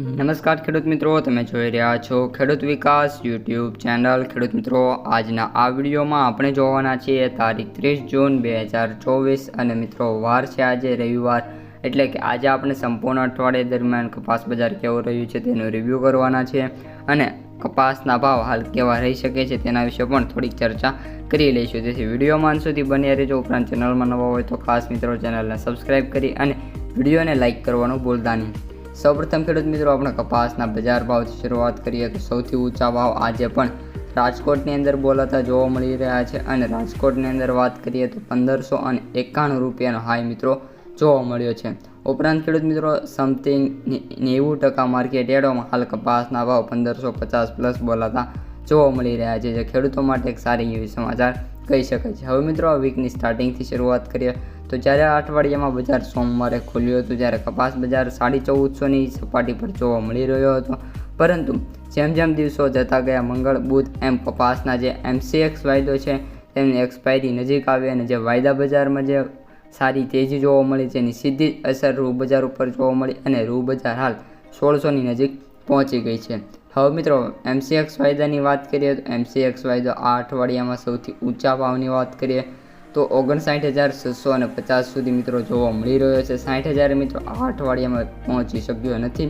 નમસ્કાર ખેડૂત મિત્રો, તમે જોઈ રહ્યા છો ખેડૂત વિકાસ યુટ્યુબ ચેનલ. ખેડૂત મિત્રો, આજના આ વિડીયોમાં આપણે જોવાના છીએ તારીખ ત્રીસ જૂન બે હજાર ચોવીસ અને મિત્રો, વાર છે આજે રવિવાર. એટલે કે આજે આપણે સંપૂર્ણ અઠવાડિયા દરમિયાન કપાસ બજાર કેવું રહ્યું છે તેનું રિવ્યૂ કરવાના છે અને કપાસના ભાવ હાલ કેવા રહી શકે છે તેના વિશે પણ થોડીક ચર્ચા કરી લઈશું. તેથી વિડીયોમાં સુધી બની રહેજો. ઉપરાંત ચેનલમાં નવા હોય તો ખાસ મિત્રો, ચેનલને સબસ્ક્રાઈબ કરી અને વિડીયોને લાઇક કરવાનું ભૂલતા નહીં. સૌપ્રથમ ખેડૂત મિત્રો, આપણે કપાસના બજાર ભાવથી શરૂઆત કરીએ તો સૌથી ઊંચા ભાવ આજે પણ રાજકોટની અંદર બોલાતા જોવા મળી રહ્યા છે અને રાજકોટની અંદર વાત કરીએ તો પંદરસો અને એકાણું રૂપિયાનો હાઈ મિત્રો જોવા મળ્યો છે. ઉપરાંત ખેડૂત મિત્રો, સમથિંગ નેવું ટકા માર્કેટ એડોમાં હાલ કપાસના ભાવ પંદરસો પચાસ પ્લસ બોલાતા જોવા મળી રહ્યા છે, જે ખેડૂતો માટે એક સારી એવી સમાચાર કહી શકાય છે. હવે મિત્રો, આ વીકની સ્ટાર્ટિંગથી શરૂઆત કરીએ. તો જ્યારે આ અઠવાડિયામાં બજાર સોમવારે ખુલ્યું હતું જ્યારે કપાસ બજાર સાડી ચૌદસોની સપાટી પર જોવા મળી રહ્યો હતો. પરંતુ જેમ જેમ દિવસો જતા ગયા, મંગળ, બુધ એમ કપાસના જે એમસીએક્સ વાયદો છે તેમની એક્સપાયરી નજીક આવી અને જે વાયદા બજારમાં જે સારી તેજી જોવા મળી એની સીધી અસર રૂ બજાર ઉપર જોવા મળી અને રૂ બજાર હાલ સોળસોની નજીક પહોંચી ગઈ છે. હવે મિત્રો એમસીએક્સ વાયદાની વાત કરીએ તો એમસીએક્સ વાયદો આ અઠવાડિયામાં સૌથી ઊંચા ભાવની વાત કરીએ તો ઓગણસાઠ હજાર છસો અને પચાસ સુધી મિત્રો જોવા મળી રહ્યો છે. સાઠ હજાર મિત્રો આ અઠવાડિયામાં પહોંચી શક્યો નથી.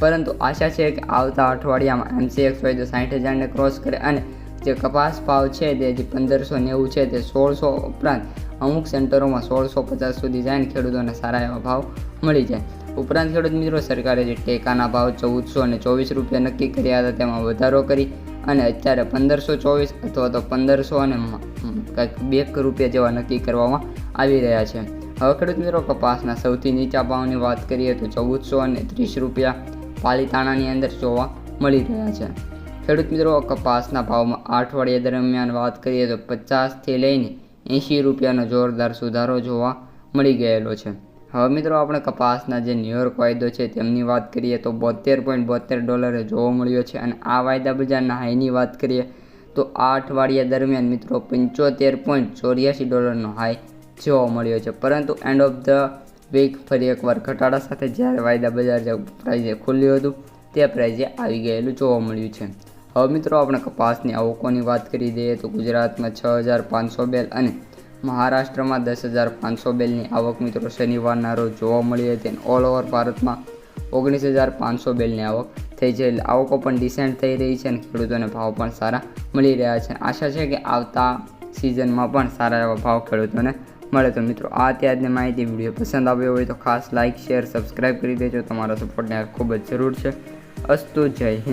પરંતુ આશા છે કે આવતા અઠવાડિયામાં એમસીએક્સ વાયદો સાઠ હજારને ક્રોસ કરે અને જે કપાસ ભાવ છે તે જે પંદરસો નેવું છે તે સોળસો ઉપરાંત અમુક સેન્ટરોમાં સોળસો પચાસ સુધી જાય ને ખેડૂતોને સારા એવા ભાવ મળી જાય. ઉપરાંત ખેડૂત મિત્રો, સરકારે જે ટેકાના ભાવ ચૌદસો અને ચોવીસ રૂપિયા નક્કી કર્યા હતા, તેમાં વધારો કરી અને અત્યારે પંદરસો ચોવીસ અથવા તો પંદરસો અને કંઈક બે રૂપિયા જેવા નક્કી કરવામાં આવી રહ્યા છે. હવે ખેડૂત મિત્રો, કપાસના સૌથી નીચા ભાવની વાત કરીએ તો ચૌદસો અને ત્રીસ રૂપિયા પાલીતાણાની અંદર જોવા મળી રહ્યા છે. ખેડૂત મિત્રો, કપાસના ભાવમાં અઠવાડિયા દરમિયાન વાત કરીએ તો પચાસથી લઈને એંશી રૂપિયાનો જોરદાર સુધારો જોવા મળી ગયેલો છે. હવે મિત્રો આપણે કપાસના જે ન્યુયોર્ક વાયદો છે તેમની વાત કરીએ તો બોતેર પોઈન્ટ બોતેર ડોલરે જોવા મળ્યો છે અને આ વાયદા બજારના હાઈની વાત કરીએ તો આ અઠવાડિયા દરમિયાન મિત્રો પંચોતેર પોઈન્ટ ચોર્યાસી ડોલરનો હાઈ જોવા મળ્યો છે. પરંતુ એન્ડ ઓફ ધ વીક ફરી એકવાર ઘટાડા સાથે જ્યારે વાયદા બજાર જે પ્રાઇઝે ખુલ્યું હતું, તે પ્રાઇઝે આવી ગયેલું જોવા મળ્યું છે. હવે મિત્રો આપણે કપાસની આવકોની વાત કરી દઈએ તો ગુજરાતમાં છ હજાર પાંચસો બેલ અને મહારાષ્ટ્રમાં દસ હજાર પાંચસો બેલની આવક મિત્રો શનિવારના રોજ જોવા મળી હતી અને ઓલ ઓવર ભારતમાં ઓગણીસ હજાર પાંચસો બેલની આવક થઈ છે. આવકો પણ ડિસેન્ટ થઈ રહી છે અને ખેડૂતોને ભાવ પણ સારા મળી રહ્યા છે. આશા છે કે આવતા સિઝનમાં પણ સારા એવા ભાવ ખેડૂતોને મળે. તો મિત્રો, આ ત્યારની માહિતી. વીડિયો પસંદ આવ્યો હોય તો ખાસ લાઇક શેર સબસ્ક્રાઈબ કરી દેજો. તમારા સપોર્ટને ખૂબ જ જરૂર છે. અસ્તુ, જય હિન્દ.